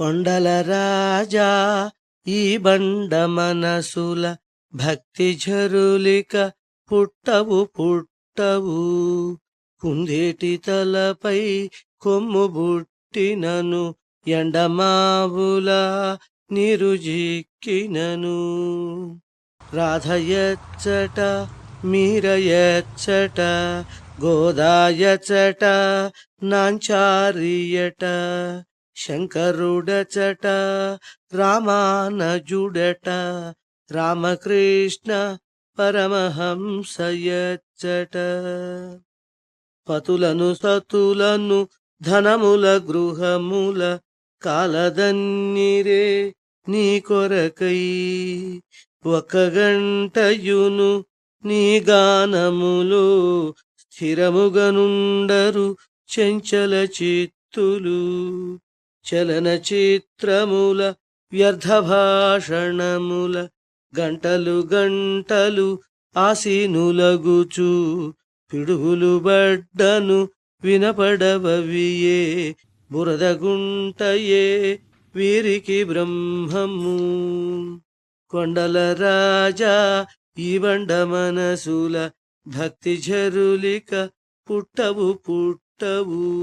కొండల రాజా ఈ బండ మనసుల భక్తి జరులిక పుట్టవు పుట్టవు. కుందేటి తలపై కొమ్ము బుట్టినను ఎండమావుల నిరుజిక్కినను. రాధయచ్చట మీరయచ్చట గోదాయచట నాంచారియట. శంకరుడచట రామానజుడట రామకృష్ణ పరమహంసయచ్చట. పతులను సతులను ధనముల గృహముల కాలదన్నిరే నీ కొరకై ఒక గంటయును నీ గానములో స్థిరముగనుండరు చెంచల చిత్తులు. చలనచిత్రముల వ్యర్థభాషణముల వ్యర్థ భాషణముల గంటలు గంటలు ఆసీనులగుచు. పిడుగులు బడ్డను వినపడవవియే. బురదగుంటయే వీరికి బ్రహ్మము. కొండల రాజా ఈ బండ మనసుల భక్తి జరులిక పుట్టవు పుట్టవు.